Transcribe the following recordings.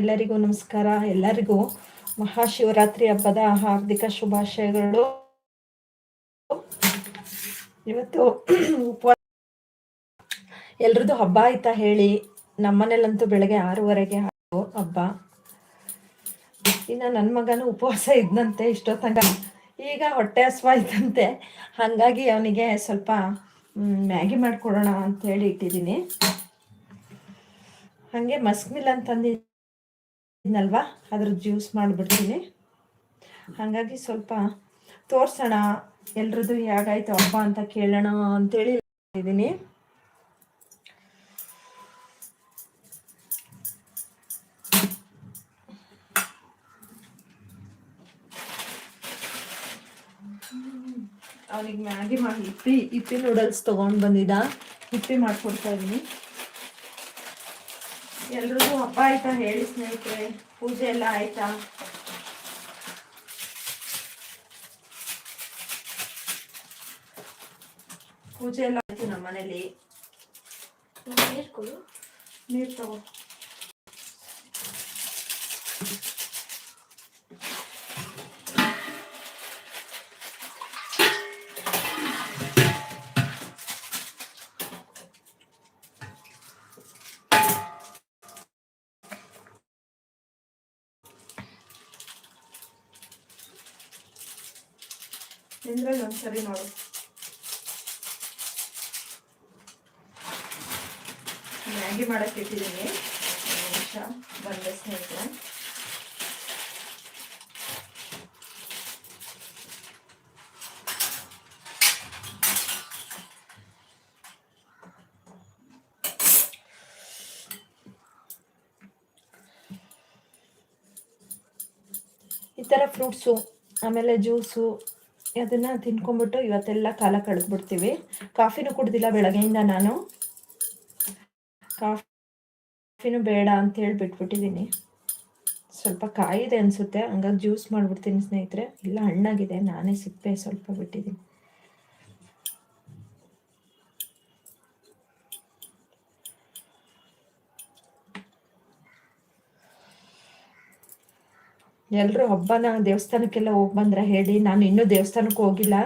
ಎಲ್ಲರಿಗೂ ನಮಸ್ಕಾರ. ಎಲ್ಲರಿಗೂ ಮಹಾಶಿವರಾತ್ರಿ ಹಬ್ಬದ ಹಾರ್ದಿಕ ಶುಭಾಶಯಗಳು. ಇವತ್ತು ಉಪವಾಸ ಎಲ್ರದ್ದು ಹಬ್ಬ ಆಯ್ತಾ ಹೇಳಿ? ನಮ್ಮನೇಲಂತೂ ಬೆಳಗ್ಗೆ ಆರೂವರೆಗೆ ಹಬ್ಬ. ಇನ್ನು ನನ್ನ ಮಗನು ಉಪವಾಸ ಇದ್ದಂತೆ ಇಷ್ಟೊತ್ತಂಗ ಈಗ ಹೊಟ್ಟೆ ಹಸ್ವಾಯ್ತಂತೆ. ಹಾಗಾಗಿ ಅವನಿಗೆ ಸ್ವಲ್ಪ ಮ್ಯಾಗಿ ಮಾಡಿಕೊಡೋಣ ಅಂತೇಳಿ ಇಟ್ಟಿದ್ದೀನಿ. ಹಾಗೆ ಮಸ್ಕ್ ಮಿಲ್ ಅಂತಂದಿದ್ನಲ್ವಾ ಅದ್ರ ಜ್ಯೂಸ್ ಮಾಡಿಬಿಡ್ತೀನಿ. ಹಾಗಾಗಿ ಸ್ವಲ್ಪ ತೋರ್ಸೋಣ. ಎಲ್ರದ್ದು ಹೇಗಾಯ್ತು ಹಬ್ಬ ಅಂತ ಕೇಳೋಣ ಅಂತೇಳಿ ಇದ್ದೀನಿ. ಅವನಿಗೆ ಮ್ಯಾಗಿ ಮಾಡಿ, ಇಪ್ಪಿ ಇಪ್ಪಿ ನೂಡಲ್ಸ್ ತೊಗೊಂಡು ಬಂದಿದ್ದ. ಇಪ್ಪಿ ಮಾಡ್ಕೊಡ್ತಾ ಇದ್ದೀನಿ. ಎಲ್ರಿಗೂ ಹಬ್ಬ ಆಯ್ತಾ ಹೇಳಿ ಸ್ನೇಹಿತರೆ? ಪೂಜೆ ಎಲ್ಲ ಆಯ್ತಾ? ಪೂಜೆ ಎಲ್ಲ ಆಯ್ತು ನಮ್ಮ ಮನೇಲಿ ನೀರು ತಗೋ. ನಿಂದ್ರಲ್ಲಿ ಒಂದ್ಸರಿ ನೋಡು. ಮ್ಯಾಗಿ ಮಾಡಕ್ಕೆ ಇಟ್ಟಿದ್ದೀನಿ. ನಿಮಿಷ ಬಂದ ಸ್ನೇಹಿತರೆ. ಈ ಥರ ಫ್ರೂಟ್ಸು ಆಮೇಲೆ ಜ್ಯೂಸು ಅದನ್ನು ತಿನ್ಕೊಂಡ್ಬಿಟ್ಟು ಇವತ್ತೆಲ್ಲ ಕಾಲ ಕಳೆದ್ಬಿಡ್ತೀವಿ. ಕಾಫಿನೂ ಕುಡ್ದಿಲ್ಲ ಬೆಳಗ್ಗೆಯಿಂದ ನಾನು. ಕಾಫಿನೂ ಬೇಡ ಅಂತ ಹೇಳಿ ಬಿಟ್ಬಿಟ್ಟಿದ್ದೀನಿ. ಸ್ವಲ್ಪ ಕಾಯಿದೆ ಅನಿಸುತ್ತೆ. ಹಂಗಾಗಿ ಜ್ಯೂಸ್ ಮಾಡಿಬಿಡ್ತೀನಿ ಸ್ನೇಹಿತರೆ. ಇಲ್ಲ ಹಣ್ಣಾಗಿದೆ. ನಾನೇ ಸಿಪ್ಪೆ ಸ್ವಲ್ಪ ಬಿಟ್ಟಿದ್ದೀನಿ. ಎಲ್ಲರೂ ಹಬ್ಬನ ದೇವಸ್ಥಾನಕ್ಕೆಲ್ಲ ಹೋಗಿ ಬಂದ್ರೆ ಹೇಳಿ, ನಾನು ಇನ್ನೂ ದೇವಸ್ಥಾನಕ್ಕೆ ಹೋಗಿಲ್ಲ.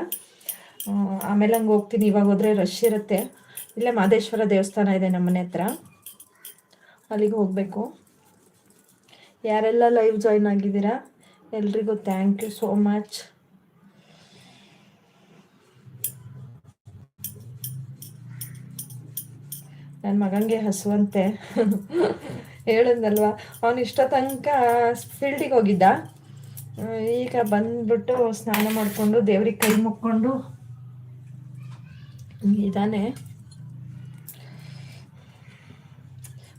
ಆಮೇಲೆ ಹಂಗೆ ಹೋಗ್ತೀನಿ, ಇವಾಗ ಹೋದರೆ ರಶ್ ಇರುತ್ತೆ. ಇಲ್ಲೇ ಮಾದೇಶ್ವರ ದೇವಸ್ಥಾನ ಇದೆ ನಮ್ಮ ಮನೆ ಹತ್ರ. ಅಲ್ಲಿಗೆ ಹೋಗಬೇಕು. ಯಾರೆಲ್ಲ ಲೈವ್ ಜಾಯ್ನ್ ಆಗಿದ್ದೀರಾ, ಎಲ್ರಿಗೂ ಥ್ಯಾಂಕ್ ಯು ಸೋ ಮಚ್ ನನ್ನ ಮಗನಿಗೆ ಹಸುವಂತೆ. ಹೇಳಿದ್ನಲ್ವ? ಅವನು ಇಷ್ಟ ತನಕ ಫೀಲ್ಡಿಗೆ ಹೋಗಿದ್ದ. ಈಗ ಬಂದ್ಬಿಟ್ಟು ಸ್ನಾನ ಮಾಡಿಕೊಂಡು ದೇವ್ರಿಗೆ ಕೈ ಮುಕ್ಕೊಂಡು ಇದಾನೆ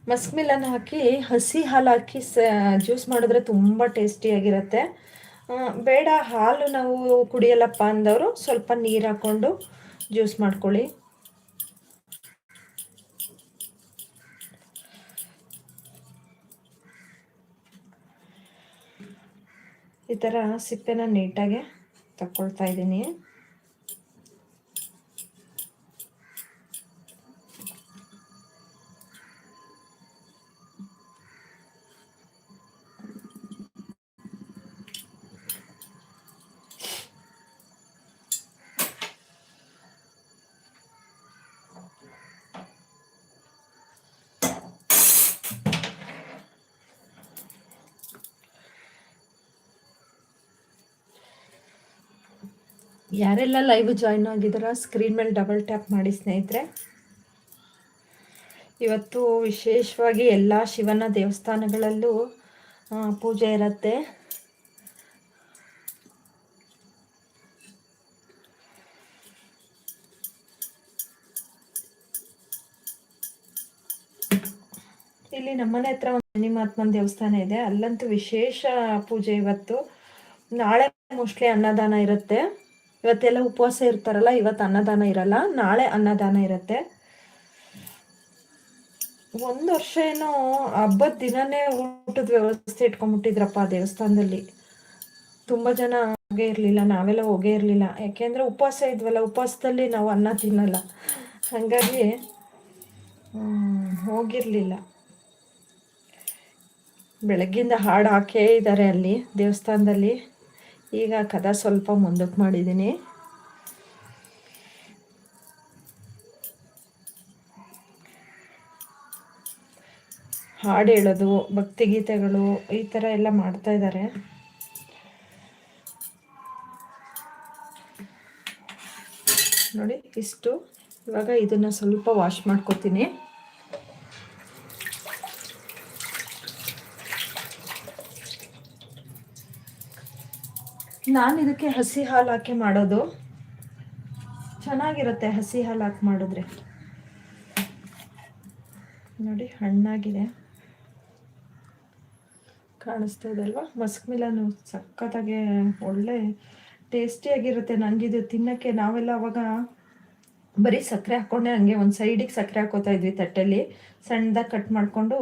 ಮಸ್ಕ್ ಮಿಲನ್ ಹಾಕಿ, ಹಸಿ ಹಾಲು ಹಾಕಿ ಸ ಜ್ಯೂಸ್ ಮಾಡಿದ್ರೆ ತುಂಬ ಟೇಸ್ಟಿಯಾಗಿರುತ್ತೆ ಬೇಡ ಹಾಲು ನಾವು ಕುಡಿಯಲ್ಲಪ್ಪ ಅಂದವರು ಸ್ವಲ್ಪ ನೀರು ಹಾಕ್ಕೊಂಡು ಜ್ಯೂಸ್ ಮಾಡ್ಕೊಳ್ಳಿ. ಈ ಥರ ಸಿಪ್ಪೆನ ನೀಟಾಗೆ ತಕ್ಕೊಳ್ತಾ ಇದ್ದೀನಿ. ಯಾರೆಲ್ಲ ಲೈವ್ ಜಾಯ್ನ್ ಆಗಿದಾರ ಸ್ಕ್ರೀನ್ ಮೇಲೆ ಡಬಲ್ ಟ್ಯಾಪ್ ಮಾಡಿ ಸ್ನೇಹಿತರೆ. ಇವತ್ತು ವಿಶೇಷವಾಗಿ ಎಲ್ಲ ಶಿವನ ದೇವಸ್ಥಾನಗಳಲ್ಲೂ ಪೂಜೆ ಇರುತ್ತೆ. ಇಲ್ಲಿ ನಮ್ಮನೆ ಹತ್ರ ಒಂದು ಮಣಿಮಾತ್ಮನ ದೇವಸ್ಥಾನ ಇದೆ. ಅಲ್ಲಂತೂ ವಿಶೇಷ ಪೂಜೆ ಇವತ್ತು. ನಾಳೆ ಮೋಸ್ಟ್ಲಿ ಅನ್ನದಾನ ಇರುತ್ತೆ. ಇವತ್ತೆಲ್ಲ ಉಪವಾಸ ಇರ್ತಾರಲ್ಲ ಇವತ್ತು ಅನ್ನದಾನ ಇರಲ್ಲ, ನಾಳೆ ಅನ್ನದಾನ ಇರುತ್ತೆ. ಒಂದು ವರ್ಷ ಏನೋ ಹಬ್ಬದ ದಿನನೇ ಊಟದ ವ್ಯವಸ್ಥೆ ಇಟ್ಕೊಂಡ್ಬಿಟ್ಟಿದ್ರಪ್ಪ ದೇವಸ್ಥಾನದಲ್ಲಿ. ತುಂಬಾ ಜನ ಹೋಗೇ ಇರಲಿಲ್ಲ, ನಾವೆಲ್ಲ ಹೋಗೇ ಇರಲಿಲ್ಲ. ಯಾಕೆಂದ್ರೆ ಉಪವಾಸ ಇದ್ವಲ್ಲ, ಉಪವಾಸದಲ್ಲಿ ನಾವು ಅನ್ನ ತಿನ್ನಲ್ಲ. ಹಾಗಾಗಿ ಹೋಗಿರಲಿಲ್ಲ. ಬೆಳಗ್ಗಿಂದ ಹಾಡು ಹಾಕೇ ಇದ್ದಾರೆ ಅಲ್ಲಿ ದೇವಸ್ಥಾನದಲ್ಲಿ. ಈಗ ಕದ ಸ್ವಲ್ಪ ಮುಂದಕ್ಕೆ ಮಾಡಿದ್ದೀನಿ. ಹಾಡು ಹೇಳೋದು, ಭಕ್ತಿಗೀತೆಗಳು ಈ ಥರ ಎಲ್ಲ ಮಾಡ್ತಾ ಇದ್ದಾರೆ. ನೋಡಿ, ಇಷ್ಟು. ಇವಾಗ ಇದನ್ನು ಸ್ವಲ್ಪ ವಾಶ್ ಮಾಡ್ಕೊತೀನಿ. ನಾನು ಇದಕ್ಕೆ ಹಸಿ ಹಾಲು ಹಾಕಿ ಮಾಡೋದು. ಚೆನ್ನಾಗಿರುತ್ತೆ ಹಸಿ ಹಾಲು ಹಾಕಿ ಮಾಡಿದ್ರೆ. ನೋಡಿ, ಹಣ್ಣಾಗಿದೆ. ಕಾಣಿಸ್ತಾ ಇದೆ ಅಲ್ವಾ? ಮಸ್ಕ್ ಮಿಲನು ಸಖತ್ತಾಗೆ ಒಳ್ಳೆ ಟೇಸ್ಟಿಯಾಗಿರುತ್ತೆ ನನಗಿದು ತಿನ್ನೋಕ್ಕೆ. ನಾವೆಲ್ಲ ಅವಾಗ ಬರೀ ಸಕ್ಕರೆ ಹಾಕ್ಕೊಂಡೆ ಹಂಗೆ ಒಂದು ಸೈಡಿಗೆ ಸಕ್ಕರೆ ಹಾಕೋತಾ ಇದ್ವಿ ತಟ್ಟೆಲಿ. ಸಣ್ಣದಾಗಿ ಕಟ್ ಮಾಡಿಕೊಂಡು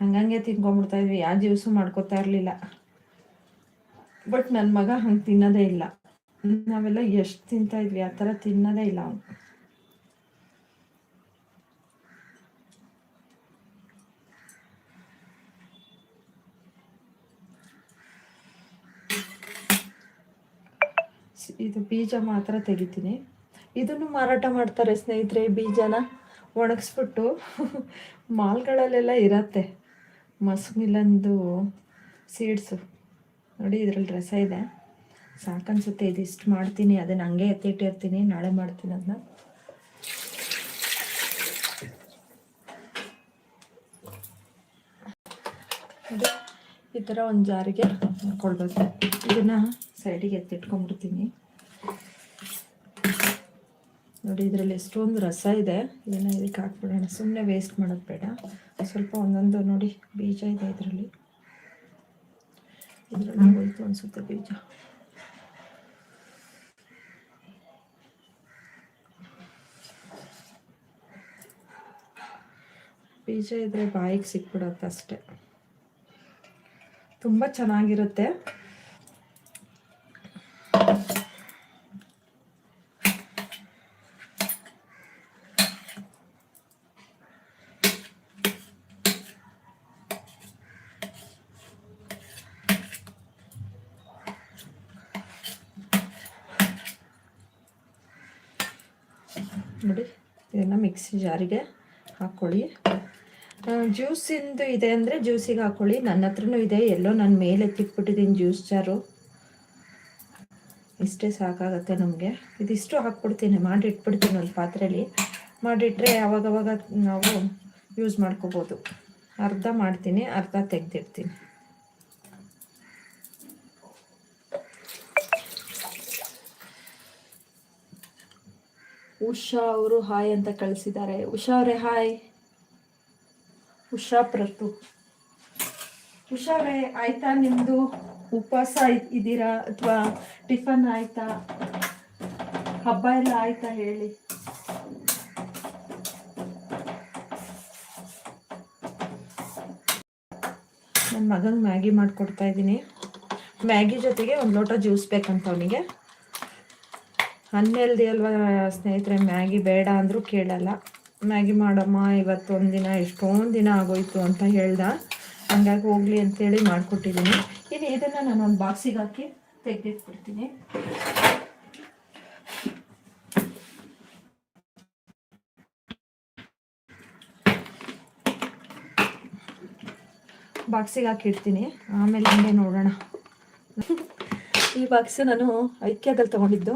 ಹಂಗಂಗೆ ತಿನ್ಕೊಂಡ್ಬಿಡ್ತಾ ಇದ್ವಿ. ಯಾವ ಜ್ಯೂಸು ಮಾಡ್ಕೋತಾ ಇರಲಿಲ್ಲ. ಬಟ್ ನನ್ನ ಮಗ ಹಂಗೆ ತಿನ್ನೋದೇ ಇಲ್ಲ. ನಾವೆಲ್ಲ ಎಷ್ಟು ತಿಂತಾ ಇದ್ವಿ, ಆ ಥರ ತಿನ್ನೋದೇ ಇಲ್ಲ ಅವನು. ಇದು ಬೀಜ ಮಾತ್ರ ತೆಗಿತೀನಿ. ಇದನ್ನು ಮಾರಾಟ ಮಾಡ್ತಾರೆ ಸ್ನೇಹಿತರೆ ಬೀಜನ. ಒಣಗಿಸ್ಬಿಟ್ಟು ಮಾಲ್ಗಳಲ್ಲೆಲ್ಲ ಇರತ್ತೆ. ಮಸ್ಮಿಲಂದು ಸೀಡ್ಸು ನೋಡಿ ಇದರಲ್ಲಿ ರಸ ಇದೆ. ಸಾಕನ್ಸುತ್ತೆ ಇದಿಷ್ಟು ಮಾಡ್ತೀನಿ, ಅದನ್ನ ಹಂಗೆ ಎತ್ತಿಟ್ಟಿರ್ತೀನಿ, ನಾಳೆ ಮಾಡ್ತೀನಿ ಅದನ್ನ ಈ ಥರ ಒಂದು ಜಾರಿಗೆ ಹಾಕ್ಕೊಳ್ಬೇಕು ಇದನ್ನು ಸೈಡಿಗೆ ಎತ್ತಿಟ್ಕೊಂಡ್ಬಿಡ್ತೀನಿ. ನೋಡಿ, ಇದರಲ್ಲಿ ಎಷ್ಟೊಂದು ರಸ ಇದೆ. ಇದನ್ನು ಇದಕ್ಕೆ ಹಾಕ್ಬಿಡೋಣ. ಸುಮ್ಮನೆ ವೇಸ್ಟ್ ಮಾಡೋದು ಬೇಡ. ಸ್ವಲ್ಪ ಒಂದೊಂದು ನೋಡಿ, ಬೀಜ ಇದೆ ಇದರಲ್ಲಿ. ಇದರಲ್ಲಿ ಹೋಯ್ತು ಅನ್ಸುತ್ತೆ ಬೀಜ ಬೀಜ ಇದ್ರೆ ಬಾಯಿಗೆ ಸಿಕ್ಬಿಡತ್ತೆ ಅಷ್ಟೆ. ತುಂಬ ಚೆನ್ನಾಗಿರುತ್ತೆ. ನೋಡಿ, ಇದನ್ನು ಮಿಕ್ಸಿ ಜಾರಿಗೆ ಹಾಕ್ಕೊಳ್ಳಿ ಜ್ಯೂಸಿಂದು ಇದೆ ಅಂದರೆ ಜ್ಯೂಸಿಗೆ ಹಾಕ್ಕೊಳ್ಳಿ ನನ್ನ ಹತ್ರನೂ ಇದೆ. ಎಲ್ಲೋ ನಾನು ಮೇಲೆ ಎತ್ತಿಟ್ಬಿಟ್ಟಿದ್ದೀನಿ ಜ್ಯೂಸ್ ಜಾರು ಇಷ್ಟೇ ಸಾಕಾಗತ್ತೆ ನಮಗೆ. ಇದಿಷ್ಟು ಹಾಕ್ಬಿಡ್ತೀನಿ. ಮಾಡಿ ಇಟ್ಬಿಡ್ತೀನಿ ಒಂದು ಪಾತ್ರೆಯಲ್ಲಿ ಮಾಡಿಟ್ರೆ ಅವಾಗವಾಗ ನಾವು ಯೂಸ್ ಮಾಡ್ಕೋಬೋದು. ಅರ್ಧ ಮಾಡ್ತೀನಿ, ಅರ್ಧ ತೆಗೆದಿಡ್ತೀನಿ. ಉಷಾ ಅವರು ಹಾಯ್ ಅಂತ ಕಳಿಸಿದ್ದಾರೆ. ಉಷಾ ಅವರೇ, ಹಾಯ್. ಉಷಾ ಪ್ರತು ಉಷಾ ಅವರೇ, ಆಯ್ತಾ ನಿಮ್ಮದು ಉಪವಾಸ ಇದ್- ಇದ್ದೀರಾ ಅಥವಾ ಟಿಫನ್ ಆಯ್ತಾ? ಹಬ್ಬ ಎಲ್ಲ ಆಯ್ತಾ ಹೇಳಿ? ನನ್ನ ಮಗನಿಗೆ ಮ್ಯಾಗಿ ಮಾಡಿಕೊಡ್ತಾ ಇದ್ದೀನಿ. ಮ್ಯಾಗಿ ಜೊತೆಗೆ ಒಂದು ಲೋಟ ಜ್ಯೂಸ್ ಬೇಕಂತ ಅವನಿಗೆ. ಅನ್ಹೆಲ್ದಿ ಅಲ್ವಾ ಸ್ನೇಹಿತರೆ, ಮ್ಯಾಗಿ ಬೇಡ ಅಂದರೂ ಕೇಳಲ್ಲ. ಮ್ಯಾಗಿ ಮಾಡಮ್ಮ, ಇವತ್ತು ದಿನ, ಎಷ್ಟೊಂದು ದಿನ ಆಗೋಯ್ತು ಅಂತ ಹೇಳ್ದ. ಹಂಗಾಗಿ ಹೋಗ್ಲಿ ಅಂತೇಳಿ ಮಾಡಿಕೊಟ್ಟಿದ್ದೀನಿ. ಇನ್ನು ಇದನ್ನು ನಾನು ಒಂದು ಬಾಕ್ಸಿಗೆ ಹಾಕಿ ತೆಗೆದಿಟ್ಬಿಡ್ತೀನಿ. ಬಾಕ್ಸಿಗೆ ಹಾಕಿಡ್ತೀನಿ. ಆಮೇಲೆ ಹಂಗೆ ನೋಡೋಣ. ಈ ಬಾಕ್ಸು ನಾನು ಐಕ್ಯದಲ್ಲಿ ತಗೊಂಡಿದ್ದು.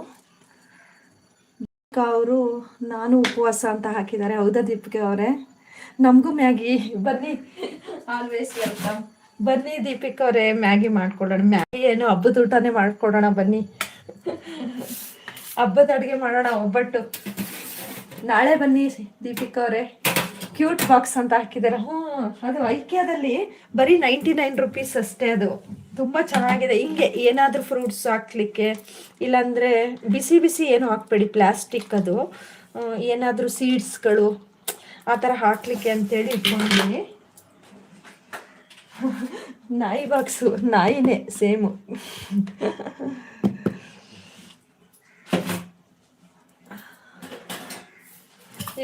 ಅವರು ನಾನು ಉಪವಾಸ ಅಂತ ಹಾಕಿದ್ದಾರೆ. ಹೌದಾ ದೀಪಿಕಾ ಅವರೇ? ನಮಗೂ ಮ್ಯಾಗಿ. ಬನ್ನಿ. ಆಲ್ವೇಸ್ ವೆಲ್ಕಮ್ ಬನ್ನಿ ದೀಪಿಕಾ ಅವರೇ, ಮ್ಯಾಗಿ ಮಾಡ್ಕೊಡೋಣ ಮ್ಯಾಗಿ ಏನು ಹಬ್ಬದ ಊಟನೇ ಮಾಡ್ಕೊಡೋಣ ಬನ್ನಿ. ಹಬ್ಬದ ಅಡುಗೆ ಮಾಡೋಣ ಒಬ್ಬಟ್ಟು. ನಾಳೆ ಬನ್ನಿ ದೀಪಿಕಾ ಅವರೇ. ಕ್ಯೂಟ್ ಬಾಕ್ಸ್ ಅಂತ ಹಾಕಿದ್ದಾರೆ. ಹ್ಞೂ ಅದು ಐಕ್ಯದಲ್ಲಿ ಬರೀ ನೈಂಟಿ ನೈನ್ ರುಪೀಸ್ ಅಷ್ಟೇ ಅದು. ತುಂಬ ಚೆನ್ನಾಗಿದೆ. ಹಿಂಗೆ ಏನಾದರೂ ಫ್ರೂಟ್ಸ್ ಹಾಕ್ಲಿಕ್ಕೆ, ಇಲ್ಲಾಂದರೆ ಬಿಸಿ ಬಿಸಿ ಏನು ಹಾಕ್ಬೇಡಿ ಪ್ಲಾಸ್ಟಿಕ್ ಅದು. ಏನಾದರೂ ಸೀಡ್ಸ್ಗಳು ಆ ಥರ ಹಾಕ್ಲಿಕ್ಕೆ ಅಂತೇಳಿ ಇಟ್ಕೊಂಡಿದ್ದೀನಿ. ನಾಯಿ ಬಾಕ್ಸು ನಾಯಿನೇ ಸೇಮು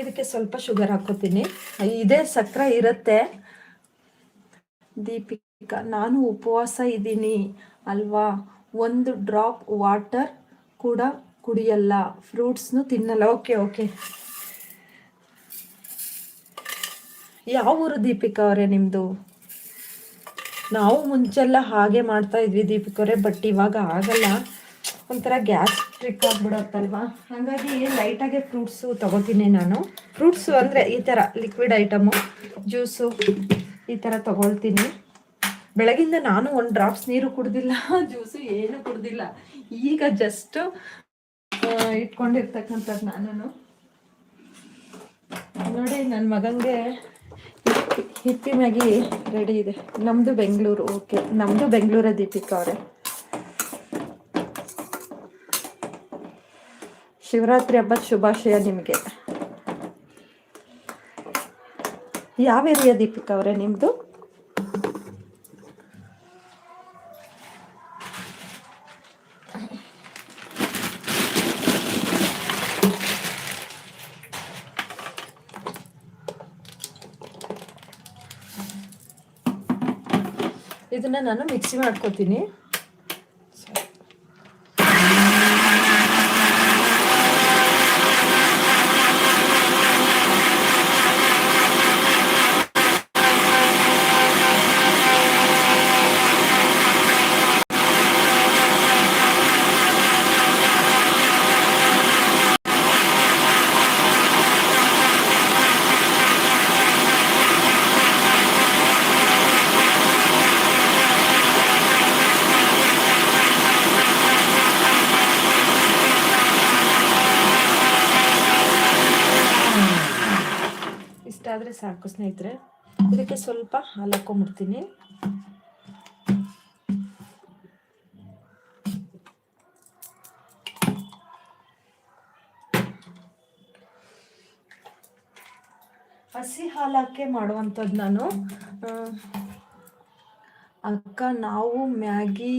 ಇದಕ್ಕೆ ಸ್ವಲ್ಪ ಶುಗರ್ ಹಾಕೋತೀನಿ ಇದೇ ಸಕ್ಕರೆ ಇರುತ್ತೆ. ಈಗ ನಾನು ಉಪವಾಸ ಇದ್ದೀನಿ ಅಲ್ವಾ? ಒಂದು ಡ್ರಾಪ್ ವಾಟರ್ ಕೂಡ ಕುಡಿಯಲ್ಲ. ಫ್ರೂಟ್ಸ್ನು ತಿನ್ನಲ್ಲ. Okay okay. ಯಾವ ಊರು ದೀಪಿಕಾ ಅವರೇ ನಿಮ್ಮದು ನಾವು ಮುಂಚೆಲ್ಲ ಹಾಗೆ ಮಾಡ್ತಾ ಇದ್ವಿ ದೀಪಿಕಾ ಅವರೇ, ಬಟ್ ಇವಾಗ ಆಗಲ್ಲ. ಒಂಥರ ಗ್ಯಾಸ್ಟ್ರಿಕ್ ಆಗ್ಬಿಡತ್ತಲ್ವಾ? ಹಾಗಾಗಿ ಲೈಟಾಗೆ ಫ್ರೂಟ್ಸು ತಗೋತೀನಿ ನಾನು. ಫ್ರೂಟ್ಸು ಅಂದರೆ ಈ ಥರ ಲಿಕ್ವಿಡ್ ಐಟಮು ಜ್ಯೂಸು ಈ ಥರ ತಗೊಳ್ತೀನಿ. ಬೆಳಗಿಂದ ನಾನು ಒಂದು ಡ್ರಾಪ್ಸ್ ನೀರು ಕುಡ್ದಿಲ್ಲ ಜ್ಯೂಸು ಏನು ಕುಡ್ದಿಲ್ಲ. ಈಗ ಜಸ್ಟ್ ಇಟ್ಕೊಂಡಿರ್ತಕ್ಕಂಥದ್ದು ನಾನು ನೋಡಿ ನನ್ನ ಮಗಂಗೆ ಹಿಪ್ಪಿ ಮ್ಯಾಗಿ ರೆಡಿ ಇದೆ. ನಮ್ಮದು ಬೆಂಗಳೂರು, ಓಕೆ. ನಮ್ಮದು ಬೆಂಗಳೂರ ದೀಪಿಕಾ ಅವರೇ. ಶಿವರಾತ್ರಿ ಹಬ್ಬದ ಶುಭಾಶಯ ನಿಮಗೆ. ಯಾವ ಏರಿಯಾ ದೀಪಿಕಾ ಅವರೇ ನಿಮ್ಮದು ಇದನ್ನ ನಾನು ಮಿಕ್ಸಿ ಮಾಡ್ಕೋತೀನಿ. ಸಾಕು ಸ್ನೇಹಿತರೆ. ಇದಕ್ಕೆ ಸ್ವಲ್ಪ ಹಾಲು ಹಾಕೊಂಡ್ಬಿಡ್ತೀನಿ ಹಸಿ ಹಾಲು ಹಾಕಿ ಮಾಡುವಂಥದ್ದು ನಾನು. ಅಕ್ಕ, ನಾವು ಮ್ಯಾಗಿ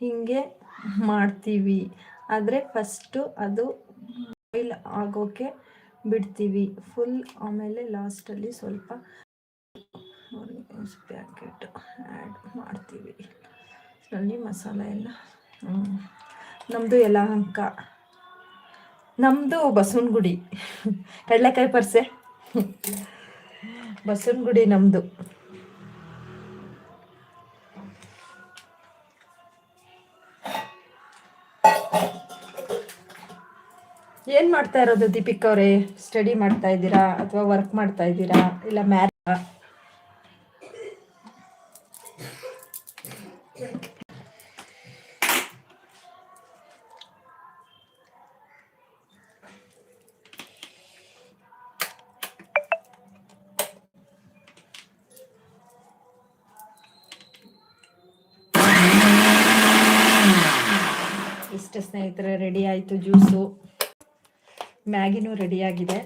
ಹಿಂಗೆ ಮಾಡ್ತೀವಿ. ಆದರೆ ಫಸ್ಟು ಅದು ಬಾಯ್ಲ್ ಆಗೋಕ್ಕೆ ಬಿಡ್ತೀವಿ. ಫುಲ್ ಆಮೇಲೆ ಲಾಸ್ಟಲ್ಲಿ ಸ್ವಲ್ಪ ಪ್ಯಾಕೆಟ್ ಆ್ಯಡ್ ಮಾಡ್ತೀವಿ. ಅಲ್ಲಿ ಮಸಾಲೆ ಎಲ್ಲ. ನಮ್ಮದು ಯಲಹಂಕ. ನಮ್ಮದು ಬಸವನಗುಡಿ. ಕಡಲೆಕಾಯಿ ಪರ್ಸೆ. ಬಸವನಗುಡಿ ನಮ್ಮದು ಮಾಡ್ತಾ ಇರೋದು ದೀಪಿಕ್ ಅವರೇ? ಸ್ಟಡಿ ಮಾಡ್ತಾ ಇದ್ದೀರಾ ಅಥವಾ ವರ್ಕ್ ಮಾಡ್ತಾ ಇದ್ದೀರಾ? ಇಲ್ಲ ಮ್ಯಾರ ಇಷ್ಟ ಸ್ನೇಹಿತರೆ ರೆಡಿ ಆಯಿತು ಜ್ಯೂಸು ಮ್ಯಾಗಿನೂ ರೆಡಿಯಾಗಿದೆ.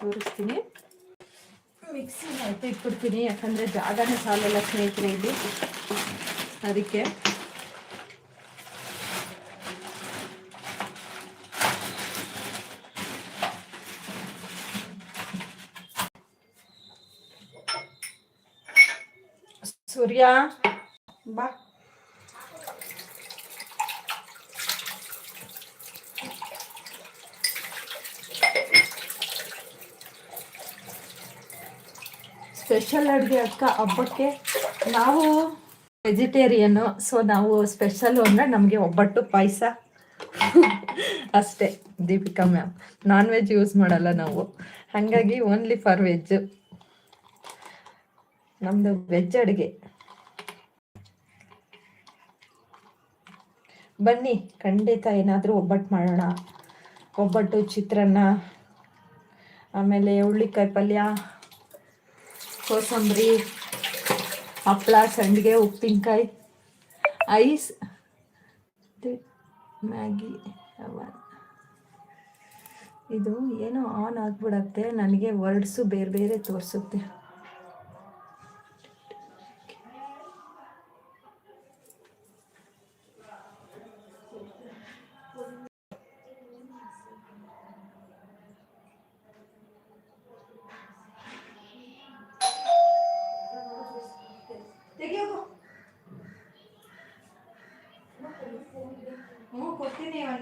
ತೋರಿಸ್ತೀನಿ. ಮಿಕ್ಸಿ ಆಯ್ತು ಇಟ್ಬಿಡ್ತೀನಿ. ಯಾಕಂದರೆ ಜಾಗನೇ ಸಾಲಲ್ಲ ಸ್ನೇಹಿತರೆ ಇಲ್ಲಿ. ಅದಕ್ಕೆ. ಸೂರ್ಯ ಬಾ. ಸ್ಪೆಷಲ್ ಅಡುಗೆ ಅಕ್ಕ ಹಬ್ಬಕ್ಕೆ ನಾವು ವೆಜಿಟೇರಿಯನ್ನು ಸೊ ನಾವು ಸ್ಪೆಷಲ್ ಅಂದರೆ ನಮಗೆ ಒಬ್ಬಟ್ಟು ಪಾಯಸ. ಅಷ್ಟೇ, Deepika ma'am non veg use ಮಾಡಲ್ಲ ನಾವು. ಹಾಗಾಗಿ ಓನ್ಲಿ ಫಾರ್ ವೆಜ್ ನಮ್ಮದು ವೆಜ್ ಅಡುಗೆ. ಬನ್ನಿ, ಖಂಡಿತ ಏನಾದರೂ ಒಬ್ಬಟ್ಟು ಮಾಡೋಣ. ಒಬ್ಬಟ್ಟು, ಚಿತ್ರಾನ್ನ, ಆಮೇಲೆ ಹುಳ್ಳಿಕಾಯಿ ಪಲ್ಯ. ಕೋಸಂಬರಿ ಹಪ್ಪಳ ಸಂಡಿಗೆ, ಉಪ್ಪಿನಕಾಯಿ, ಐಸ್ ಮ್ಯಾಗಿ ಇದು ಏನೋ ಆನ್ ಆಗ್ಬಿಡತ್ತೆ. ನನಗೆ ವರ್ಡ್ಸು ಬೇರೆ ಬೇರೆ ತೋರಿಸುತ್ತೆ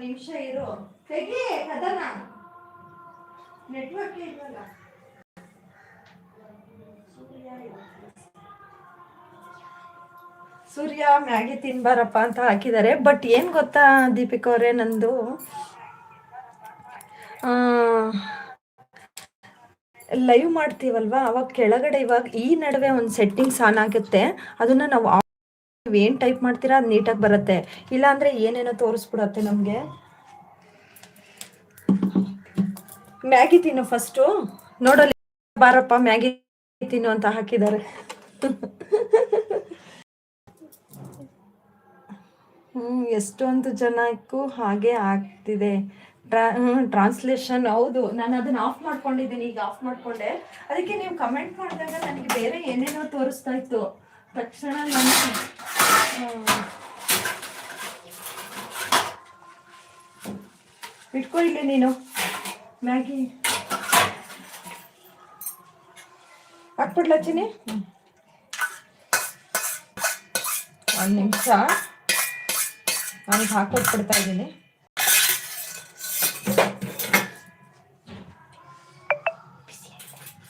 ನಿಮಿಷ ಇರು ತೆಗಿ ಕದನ ನೆಟ್ವರ್ಕ್ ಇಲ್ವಲ್ಲ ಸೂರ್ಯ ಮ್ಯಾಗಿ ತಿನ್ಬಾರಪ್ಪ ಅಂತ ಹಾಕಿದ್ದಾರೆ. ಬಟ್ ಏನು ಗೊತ್ತಾ ದೀಪಿಕಾ ಅವರೇ ನಂದು? ಲೈವ್ ಮಾಡ್ತೀವಲ್ವಾ? ಅವಾಗ ಕೆಳಗಡೆ ಇವಾಗ ಈ ನಡುವೆ ಒಂದು ಸೆಟ್ಟಿಂಗ್ಸ್ ಆನ್ ಆಗುತ್ತೆ. ಅದನ್ನ ನಾವು ಏನು ಟೈಪ್ ಮಾಡ್ತೀರಾ ಅದು ನೀಟಾಗಿ ಬರುತ್ತೆ. ಇಲ್ಲಾಂದ್ರೆ ಏನೇನೋ ತೋರಿಸ್ಬಿಡತ್ತೆ ನಮಗೆ. ಮ್ಯಾಗಿ ತಿನ್ನು ಫಸ್ಟು ನೋಡಲಿ ಬಾರಪ್ಪ, ಮ್ಯಾಗಿ ತಿನ್ನು ಅಂತ ಹಾಕಿದ್ದಾರೆ. ಎಷ್ಟೊಂದು ಜನಕ್ಕೂ ಹಾಗೆ ಆಗ್ತಿದೆ. ಟ್ರಾ ಟ್ರಾನ್ಸ್ಲೇಷನ್ ಹೌದು. ನಾನು ಅದನ್ನ ಆಫ್ ಮಾಡ್ಕೊಂಡಿದ್ದೀನಿ, ಈಗ ಆಫ್ ಮಾಡ್ಕೊಂಡೆ. ಅದಕ್ಕೆ ನೀವು ಕಮೆಂಟ್ ಮಾಡಿದಾಗ ನನಗೆ ಬೇರೆ ಏನೇನೋ ತೋರಿಸ್ತಾ ಇತ್ತು. ತಕ್ಷಣ ನಾನು, ಹ್ಮ್. ಇಟ್ಕೊ ಇಲ್ಲಿ ನೀನು. ಮ್ಯಾಗಿ. ಹಾಕ್ಬಿಡ್ಲಾ ಚಿನಿ ಒಂದು ನಿಮಿಷ. ನಾನು ಹಾಕೊಟ್ಬಿಡ್ತಾ ಇದ್ದೀನಿ.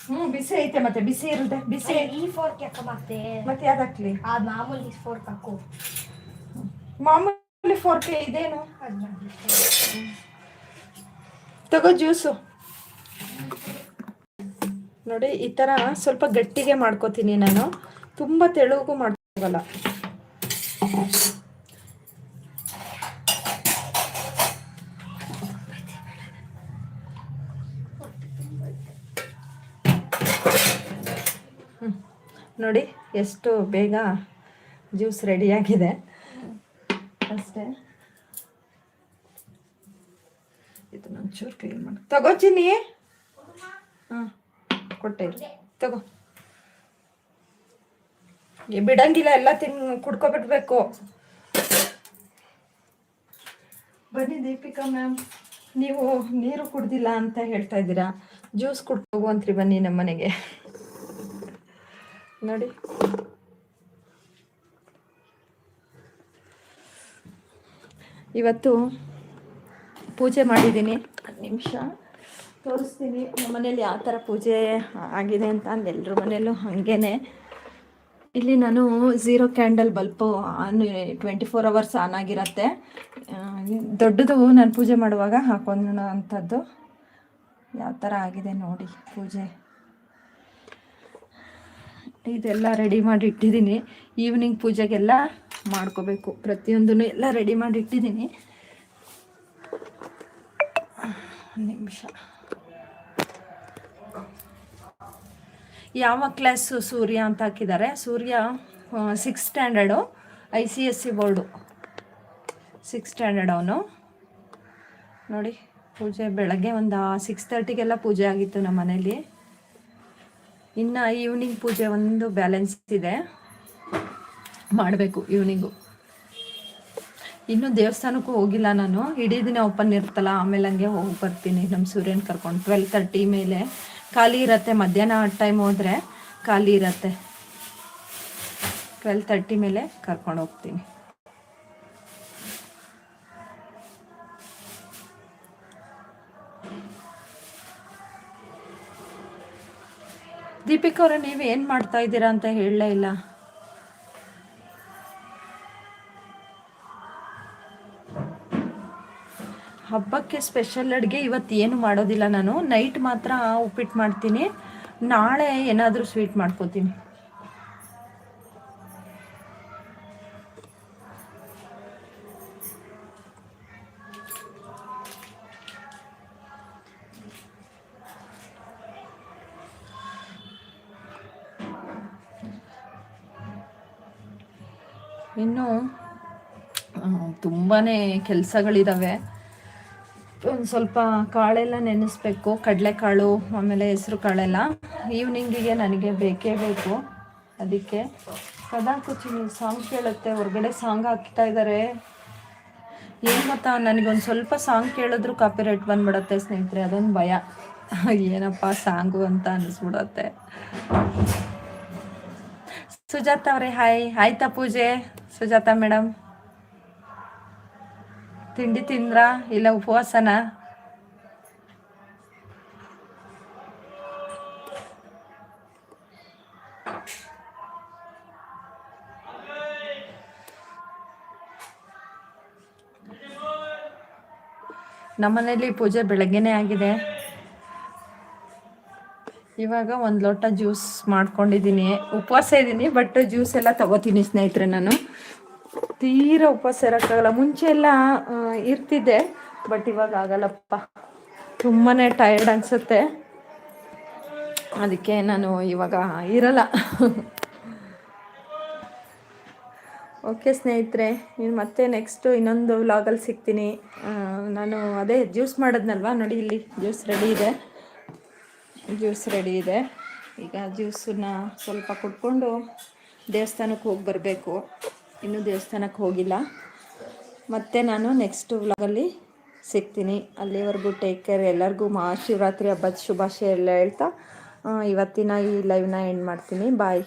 ಹ್ಮ್ ಬಿಸಿ ಐತೆ ಮತ್ತೆ ಬಿಸಿ ಇರುತ್ತೆ ಬಿಸಿ. ಈ ಫೋರ್ಕ್ ಯಾಕೆ ಮತ್ತೆ? ಮತ್ತೆ ಯಾವ್ದಾಕ್ಲಿ ಆ ಮಾಮೂಲಿ ಫೋರ್ಕ್ ಹಾಕು. ಮಾಮೂಲಿ ಫೋರ್ಕ್ ಇದೇನು. ತಗೋ ಜ್ಯೂಸು ನೋಡಿ ಈ ಥರ ಸ್ವಲ್ಪ ಗಟ್ಟಿಗೆ ಮಾಡ್ಕೋತೀನಿ ನಾನು. ತುಂಬ ತೆಳುಗೂ ಮಾಡ್ಕೋಗಲ್ಲ ನೋಡಿ ಎಷ್ಟು ಬೇಗ ಜ್ಯೂಸ್ ರೆಡಿಯಾಗಿದೆ. ಅಷ್ಟೇ. ಇದು ಒಂಚೂರು ಚೂರು ಕ್ಲೀನ್ ಮಾಡಿ. ಚಿನ್ನಿ. ಹಾಂ, ಕೊಟ್ಟೆ ತಗೋ. ಬಿಡಂಗಿಲ್ಲ, ಎಲ್ಲ ತಿನ್, ಕುಡ್ಕೊಬಿಡ್ಬೇಕು. ಬನ್ನಿ ದೀಪಿಕಾ ಮ್ಯಾಮ್, ನೀವು ನೀರು ಕುಡ್ದಿಲ್ಲ ಅಂತ ಹೇಳ್ತಾ ಇದ್ದೀರಾ. ಜ್ಯೂಸ್ ಕುಡ್ಕೋಗುವಂತ್ರಿ ಬನ್ನಿ ನಮ್ಮ ಮನೆಗೆ ನೋಡಿ. ಇವತ್ತು ಪೂಜೆ ಮಾಡಿದ್ದೀನಿ. ನಿಮಿಷ. ತೋರಿಸ್ತೀನಿ. ನಮ್ಮ ಮನೇಲಿ ಯಾವ ಥರ ಪೂಜೆ ಆಗಿದೆ ಅಂತ ಎಲ್ಲರ ಮನೇಲೂ ಹಾಗೇನೆ. ಇಲ್ಲಿ ನಾನು zero candle bulb on twenty four hours on ಆಗಿರತ್ತೆ. ದೊಡ್ಡದು ನಾನು ಪೂಜೆ ಮಾಡುವಾಗ ಹಾಕೊಳ್ಳೋ ಅಂಥದ್ದು ಯಾವ ಥರ ಆಗಿದೆ ನೋಡಿ ಪೂಜೆ. ಇದೆಲ್ಲ ರೆಡಿ ಮಾಡಿ ಇಟ್ಟಿದ್ದೀನಿ. ಈವ್ನಿಂಗ್ ಪೂಜೆಗೆಲ್ಲ ಮಾಡ್ಕೋಬೇಕು. ಪ್ರತಿಯೊಂದನ್ನು ಎಲ್ಲ ರೆಡಿ ಮಾಡಿ ಇಟ್ಟಿದ್ದೀನಿ. ನಿಮಿಷ. ಯಾವ ಕ್ಲಾಸು ಸೂರ್ಯ ಅಂತ ಹಾಕಿದ್ದಾರೆ? Surya six standard I C S C board six standard ಅವನು. ನೋಡಿ, ಪೂಜೆ ಬೆಳಗ್ಗೆ ಒಂದು ಸಿಕ್ಸ್ ತರ್ಟಿಗೆಲ್ಲ ಪೂಜೆ ಆಗಿತ್ತು ನಮ್ಮ ಮನೇಲಿ ಇನ್ನು ಈವ್ನಿಂಗ್ ಪೂಜೆ ಒಂದು ಬ್ಯಾಲೆನ್ಸ್ ಇದೆ. ಮಾಡಬೇಕು ಈವ್ನಿಂಗು ಇನ್ನೂ ದೇವಸ್ಥಾನಕ್ಕೂ ಹೋಗಿಲ್ಲ ನಾನು. ಇಡೀ ದಿನ ಓಪನ್ ಇರ್ತಲ್ಲ ಆಮೇಲೆ ಹಂಗೆ ಹೋಗಿ ಬರ್ತೀನಿ. ನಮ್ಮ ಸೂರ್ಯನ ಕರ್ಕೊಂಡು ಟ್ವೆಲ್ ತರ್ಟಿ ಮೇಲೆ. ಖಾಲಿ ಇರತ್ತೆ, ಮಧ್ಯಾಹ್ನ ಟೈಮ್ ಹೋದರೆ ಖಾಲಿ ಇರತ್ತೆ. ಟ್ವೆಲ್ ತರ್ಟಿ ಮೇಲೆ ಕರ್ಕೊಂಡು ಹೋಗ್ತೀನಿ. ದೀಪಿಕಾ ಅವರೇ, ನೀವು ಏನು ಮಾಡ್ತಾ ಇದ್ದೀರಾ ಅಂತ ಹೇಳಲೇ ಇಲ್ಲ. ಹಬ್ಬಕ್ಕೆ ಸ್ಪೆಷಲ್ ಅಡುಗೆ ಇವತ್ತು ಏನು ಮಾಡೋದಿಲ್ಲ ನಾನು. ನೈಟ್ ಮಾತ್ರ ಉಪ್ಪಿಟ್ಟು ಮಾಡ್ತೀನಿ. ನಾಳೆ ಏನಾದರೂ ಸ್ವೀಟ್ ಮಾಡ್ಕೋತೀನಿ. ಇನ್ನು ತುಂಬಾ ಕೆಲಸಗಳಿದ್ದಾವೆ ಒಂದು ಸ್ವಲ್ಪ ಕಾಳೆಲ್ಲ ನೆನೆಸ್ಬೇಕು, ಕಡಲೆಕಾಳು, ಆಮೇಲೆ ಹೆಸರು ಕಾಳೆಲ್ಲ. ಈವ್ನಿಂಗಿಗೆ ನನಗೆ ಬೇಕೇ ಬೇಕು, ಅದಕ್ಕೆ. ಕದಾ ಕುಚಿನಿ ಸಾಂಗ್ ಕೇಳುತ್ತೆ, ಹೊರಗಡೆ ಸಾಂಗ್ ಹಾಕ್ತಾ ಇದ್ದಾರೆ ಏನು ಗೊತ್ತಾ, ನನಗೊಂದು ಸ್ವಲ್ಪ ಸಾಂಗ್ ಕೇಳಿದ್ರು ಕಾಪಿರೈಟ್ ಬಂದ್ಬಿಡತ್ತೆ ಸ್ನೇಹಿತರೆ, ಅದೊಂದು ಭಯ. ಏನಪ್ಪ ಸಾಂಗು ಅಂತ ಅನ್ನಿಸ್ಬಿಡತ್ತೆ ಸುಜಾತ ಅವರೇ ಹಾಯ್ ಆಯ್ತಾ ಪೂಜೆ ಸುಜಾತ ಮೇಡಮ್. ತಿಂಡಿ ತಿಂದ್ರ ಇಲ್ಲ ಉಪವಾಸನ? ನಮ್ಮನೇಲಿ ಪೂಜೆ ಬೆಳಗ್ಗೆನೇ ಆಗಿದೆ. ಇವಾಗ ಒಂದು ಲೋಟ ಜ್ಯೂಸ್ ಮಾಡ್ಕೊಂಡಿದ್ದೀನಿ. ಉಪವಾಸ ಇದ್ದೀನಿ ಬಟ್ ಜ್ಯೂಸ್ ಎಲ್ಲ ತಗೋತೀನಿ ಸ್ನೇಹಿತರೆ ನಾನು. ತೀರಾ ಉಪವಾಸ ಇರೋಕ್ಕಾಗಲ್ಲ. ಮುಂಚೆ ಎಲ್ಲ ಇರ್ತಿದ್ದೆ ಬಟ್ ಇವಾಗ ಆಗಲ್ಲಪ್ಪ. ತುಂಬಾ ಟಯರ್ಡ್ ಅನಿಸುತ್ತೆ. ಅದಕ್ಕೆ ನಾನು ಇವಾಗ ಇರಲ್ಲ. ಓಕೆ ಸ್ನೇಹಿತರೆ ನೀನು ಮತ್ತೆ ನೆಕ್ಸ್ಟು ಇನ್ನೊಂದು ವ್ಲಾಗಲ್ಲಿ ಸಿಗ್ತೀನಿ. ನಾನು ಅದೇ ಜ್ಯೂಸ್ ಮಾಡೋದ್ನಲ್ವಾ? ನೋಡಿ ಇಲ್ಲಿ, ಜ್ಯೂಸ್ ರೆಡಿ ಇದೆ. ಜ್ಯೂಸ್ ರೆಡಿ ಇದೆ. ಈಗ ಜ್ಯೂಸನ್ನ ಸ್ವಲ್ಪ ಕುಟ್ಕೊಂಡು ದೇವಸ್ಥಾನಕ್ಕೆ ಹೋಗಿ ಬರಬೇಕು. ಇನ್ನೂ ದೇವಸ್ಥಾನಕ್ಕೆ ಹೋಗಿಲ್ಲ. ಮತ್ತು ನಾನು ನೆಕ್ಸ್ಟ್ ವ್ಲಾಗಲ್ಲಿ ಸಿಗ್ತೀನಿ. ಅಲ್ಲಿವರೆಗೂ ಟೇಕ್ ಕೇರ್ ಎಲ್ಲರಿಗೂ ಮಹಾಶಿವರಾತ್ರಿ ಹಬ್ಬದ ಶುಭಾಶಯ ಎಲ್ಲ ಹೇಳ್ತಾ ಇವತ್ತಿನ ಈ ಲೈವ್ನ ಎಂಡ್ ಮಾಡ್ತೀನಿ. ಬಾಯ್